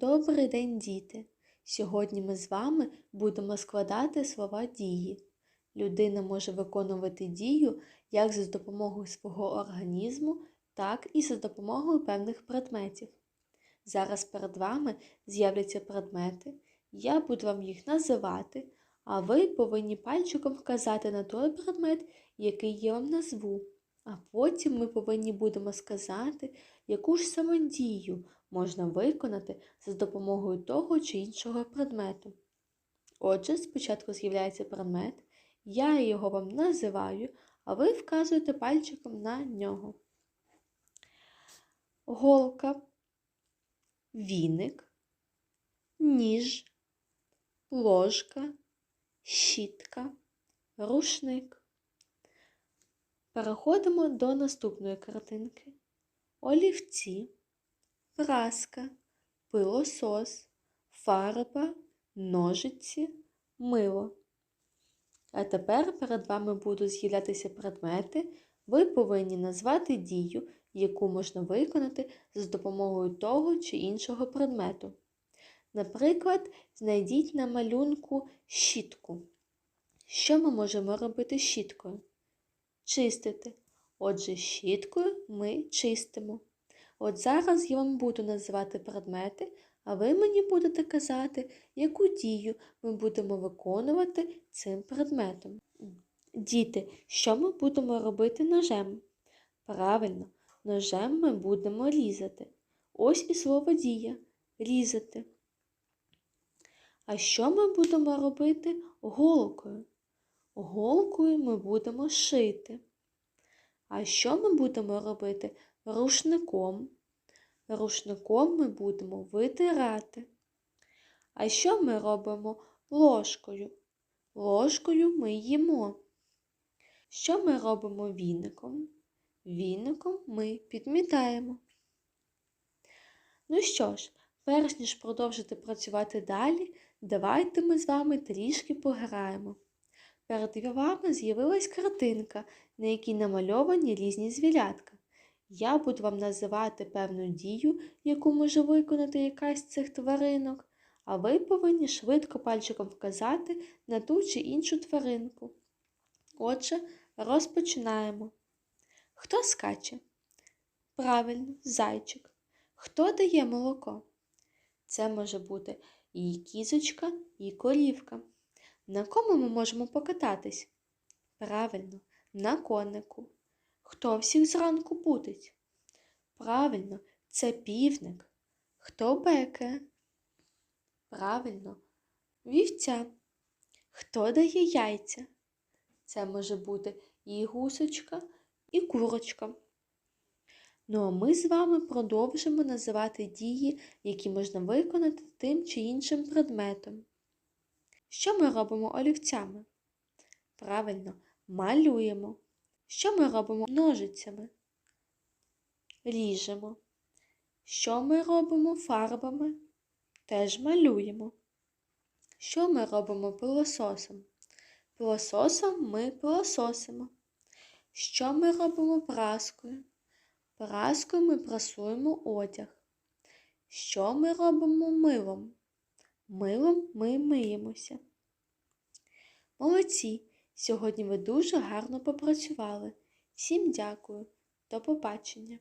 Добрий день, діти! Сьогодні ми з вами будемо складати слова дії. Людина може виконувати дію як за допомогою свого організму, так і за допомогою певних предметів. Зараз перед вами з'являться предмети, я буду вам їх називати, а ви повинні пальчиком вказати на той предмет, який я вам назву. А потім ми повинні будемо сказати, яку ж саме дію можна виконати за допомогою того чи іншого предмету. Отже, спочатку з'являється предмет, я його вам називаю, а ви вказуєте пальчиком на нього. Голка, віник, ніж, ложка, щітка, рушник. Переходимо до наступної картинки. Олівці, праска, пилосос, фарба, ножиці, мило. А тепер перед вами будуть з'являтися предмети. Ви повинні назвати дію, яку можна виконати за допомогою того чи іншого предмету. Наприклад, знайдіть на малюнку щітку. Що ми можемо робити щіткою? Чистити. Отже, щіткою ми чистимо. От зараз я вам буду називати предмети, а ви мені будете казати, яку дію ми будемо виконувати цим предметом. Діти, що ми будемо робити ножем? Правильно, ножем ми будемо різати. Ось і слово дія різати. А що ми будемо робити голкою? Голкою ми будемо шити. А що ми будемо робити рушником? Рушником ми будемо витирати. А що ми робимо ложкою? Ложкою ми їмо. Що ми робимо віником? Віником ми підмітаємо. Ну що ж, перш ніж продовжити працювати далі, давайте ми з вами трішки пограємо. Перед вами з'явилась картинка, на якій намальовані різні звірятка. Я буду вам називати певну дію, яку може виконати якась з цих тваринок, а ви повинні швидко пальчиком вказати на ту чи іншу тваринку. Отже, розпочинаємо. Хто скаче? Правильно, зайчик. Хто дає молоко? Це може бути і кізочка, і корівка. На кому ми можемо покататись? Правильно, на конику. Хто всіх зранку будить? Правильно, це півник. Хто бекає? Правильно, вівця. Хто дає яйця? Це може бути і гусочка, і курочка. Ну а ми з вами продовжимо називати дії, які можна виконати тим чи іншим предметом. Що ми робимо олівцями? Правильно, малюємо. Що ми робимо ножицями? Ріжемо. Що ми робимо фарбами? Теж малюємо. Що ми робимо пилососом? Пилососом ми пилососимо. Що ми робимо праскою? Праскою ми прасуємо одяг. Що ми робимо милом? Милом ми миємося. Молодці! Сьогодні ви дуже гарно попрацювали. Всім дякую. До побачення!